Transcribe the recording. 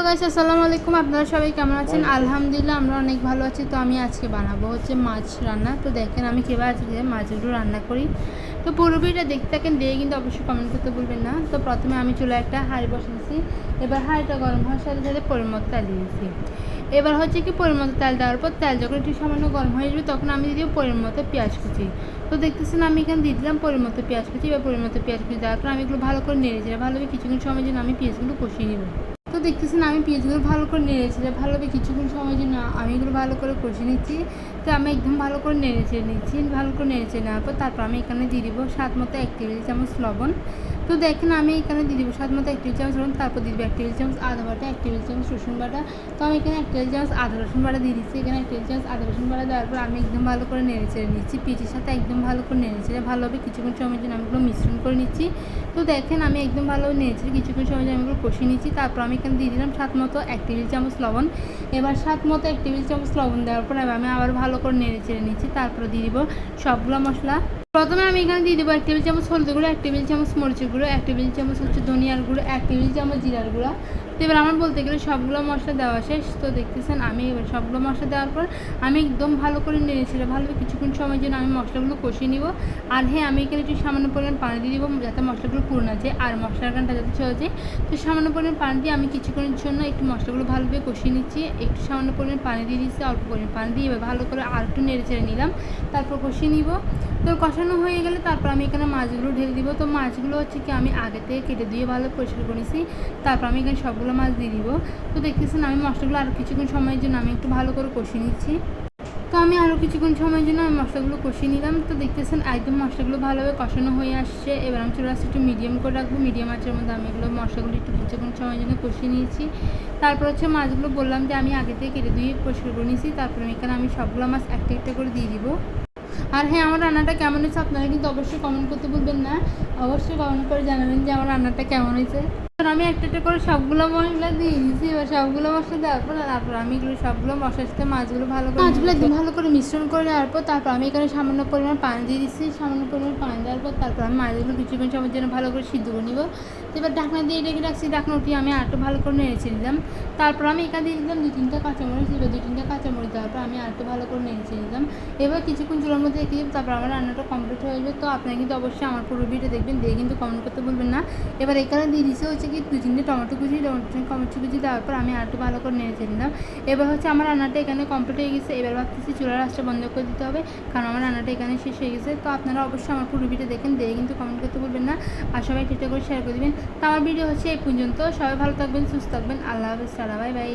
Hello guys আসসালামু আলাইকুম। আপনারা সবাই কেমন আছেন? আলহামদুলিল্লাহ, আমরা অনেক ভালো আছি। তো আমি আজকে বানাবো হচ্ছে মাছ রান্না। তো দেখেন, আমি কীভাবে আজকে মাছগুলো রান্না করি। তো পুরো ভিডিওটা দেখতে থাকেন, দিয়ে কিন্তু অবশ্যই কমেন্ট করতে ভুলবেন না। তো প্রথমে আমি চুলা একটা হাঁড়ি বসিয়েছি এবার হাঁড়িটা গরম হওয়ার সাথে সাথে পরিমত তেল দিয়েছি। এবার হচ্ছে কি পরিমতো তেল দেওয়ার পর তেল যখন একটু সামান্য গরম হয়ে যাবে তখন আমি দিয়ে দিব পরিমতো পেঁয়াজ কুচি। তো দেখতেছেন, আমি এখানে দিয়ে দিলাম পরিমতো পেঁয়াজ কুচি। এবার পরিমতো পেঁয়াজ কুচি দেওয়ার পর আমি এগুলো ভালো করে নেড়ে চেড়ে, ভালোভাবে কিছুক্ষণ সময় জন্য আমি পেঁয়াজগুলো কষিয়ে নেব। তো দেখতেছেন আমি পেঁয়াজগুলো ভালো করে নেড়েছি ভালোভাবে কিছুক্ষণ সময় জন্য আমি এগুলো ভালো করে কষে নিচ্ছি, তো আমি একদম ভালো করে নেড়েছে নিচ্ছি, ভালো করে নেড়েছে নেওয়ার পর তারপর আমি এখানে দিয়ে দিব স্বাদ মতো এক টেবিল চামচ লবণ তো দেখেন আমি এখানে দিয়ে দিব স্বাদ মতো এক টেবিল চামচ লবণ তারপর দিয়ে দিব এক টেবিল চামচ, আদা বাটা এক টেবিল চামচ, রসুন বাটা। তো আমি এখানে এক টেবিল চামচ, আদা, রসুন বাটা দিয়ে দিচ্ছি। এখানে এক টেবিল চামচ, আদা, রসুন বাটা দেওয়ার পর আমি একদম ভালো করে নেড়ে চেড়ে নিচ্ছি। পিঠের সাথে একদম ভালো করে নেড়ে চেড়ে ভালোভাবে কিছুক্ষণ সময়ের জন্য আমি এগুলো মিশ্রণ করে নিচ্ছি। তো দেখেন আমি একদম নেড়ে চেড়ে কিছুক্ষণ সময় আমি এগুলো কষিয়ে নিচ্ছি। তারপর আমি এখানে দিয়ে দিলাম সাত মতো এক টেবিল চামচ লবণ। এবার সাত মতো এক টেবিল চামচ লবণ দেওয়ার পর আমি আবার ভালো করে নেড়ে চেড়ে নিচ্ছি। তারপরে দিয়ে দিব সবগুলো মশলা। প্রথমে আমি এখানে দিয়ে দেবো এক টেবিল চামচ হলুদ গুঁড়ো, এক টেবিল চামচ মরিচের গুঁড়ো, এক টেবিল চামচ হচ্ছে ধনিয়ার গুঁড়ো, এক টেবিল চামচ জিরার গুঁড়ো। তো এবার আমার বলতে গেলে সবগুলো মশলা দেওয়া শেষ। তো দেখতেছেন আমি এবার সবগুলো মশলা দেওয়ার পর আমি একদম ভালো করে নেড়েছিল ভালোভাবে কিছুক্ষণ সময়ের জন্য আমি মশলাগুলো কষিয়ে নিব। আর হ্যাঁ আমি এখানে একটু সামান্য পরিমাণ পানি দিয়ে দিব যাতে মশলাগুলো পুরো না যায় আর মশলার গানটা যাতে যায়। তো সামান্য পরিমাণ পানি দিয়ে আমি কিছুক্ষণের জন্য একটু মশলাগুলো ভালোভাবে কষিয়ে নিচ্ছি। একটু সামান্য পরিমাণ পানি দিয়ে দিচ্ছি অল্প পরিমাণ পানি দিয়ে এবার ভালো করে আর একটু নেড়ে চেড়ে নিলাম। তারপর কষিয়ে নিব। তো কষানো হয়ে গেলে তারপর আমি এখানে মাছগুলো ঢেলে দিব। তো মাছগুলো হচ্ছে কি আমি আগে থেকে কেটে দিয়ে ভালো পরিষ্কার করে নিছি। তারপর আমি এখানে সবগুলো মাছ দিয়ে দিব। তো দেখতেছেন আমি মশলাগুলো আরও কিছুক্ষণ সময়ের জন্য আমি একটু ভালো করে কষিয়ে নিচ্ছি। তো আমি আরও কিছুক্ষণ সময়ের জন্য আমি মশলাগুলো কষিয়ে নিলাম। তো দেখতেছেন একদম মশলাগুলো ভালোভাবে কষানো হয়ে আসছে। এবার আমি চলে আসছি একটু মিডিয়াম করে রাখব। মিডিয়াম আঁচের মধ্যে আমি এগুলো মশলাগুলো একটু কিছুক্ষণ সময়ের জন্য কষিয়ে নিয়েছি। তারপর হচ্ছে মাছগুলো বললাম যে আমি আগে থেকে কেটে দিয়ে পরিষ্কার করে নিয়েছি তারপর এখানে আমি সবগুলো মাছ একটা একটা করে দিয়ে দিব। আর হ্যাঁ আমার রান্নাটা কেমন হয়েছে আপনারা কিন্তু অবশ্যই কমেন্ট করতে ভুলবেন না। অবশ্যই কমেন্ট করে জানাবেন যে আমার রান্নাটা কেমন হয়েছে। আমি একটা একটা করে সবগুলো মশলা দিয়ে দিয়েছি এবার সবগুলো মশলা দেওয়ার পর তারপর আমি এগুলো সবগুলো মশলার সাথে মাছগুলো ভালো করে মাছগুলো একদম ভালো করে মিশ্রণ করে নেওয়ার পর তারপর আমি এখানে সামান্য পরিমাণ পানি দিয়ে দিচ্ছি। সামান্য পরিমাণ পানি দেওয়ার পর তারপর আমি মাছগুলো কিছুক্ষণ সময়ের জন্য ভালো করে সিদ্ধ করে নিব। এবার ঢাকনা দিয়ে রেখে রাখছি ঢাকনা উঠিয়ে আমি আরেকটু ভালো করে নেড়েছে দিলাম তারপর আমি এখানে দিয়ে দিলাম দুই তিনটা কাঁচামরিচ এবার দুই তিনটা কাঁচামরিচ দেওয়ার পর আমি আরেকটু ভালো করে নেড়েছে দিলাম এবার কিছুক্ষণ চুলার মধ্যে রেখে দিব তারপর আমার রান্নাটা কমপ্লিট হয়ে যাবে। তো আপনারা কিন্তু অবশ্যই আমার পুরো ভিডিও দেখবেন দিয়ে কিন্তু কমেন্ট করতে ভুলবেন না। এবার এখানে দিয়ে দিচ্ছে হচ্ছে কি দুই তিনটে টমেটো কুচি টমেটো কুচি দেওয়ার পর আমি আরেকটু ভালো করে নেড়ে নিলাম। এবার হচ্ছে আমার রান্নাটা এখানে কমপ্লিট হয়ে গেছে। এবার ভাবতেছি চুলার রাস্তা বন্ধ করে দিতে হবে, কারণ আমার রান্নাটা এখানে শেষ হয়ে গেছে। তো আপনারা অবশ্যই আমার পুরো ভিডিও দেখেন দিয়ে কিন্তু কমেন্ট করতে ভুলবেন না। আর সবাই ঠিকঠাক করে শেয়ার করে দেবেন। তো আমার ভিডিও হচ্ছে এই পর্যন্ত। সবাই ভালো থাকবেন, সুস্থ থাকবেন। আল্লাহ হাফিজ সারা বাই বাই।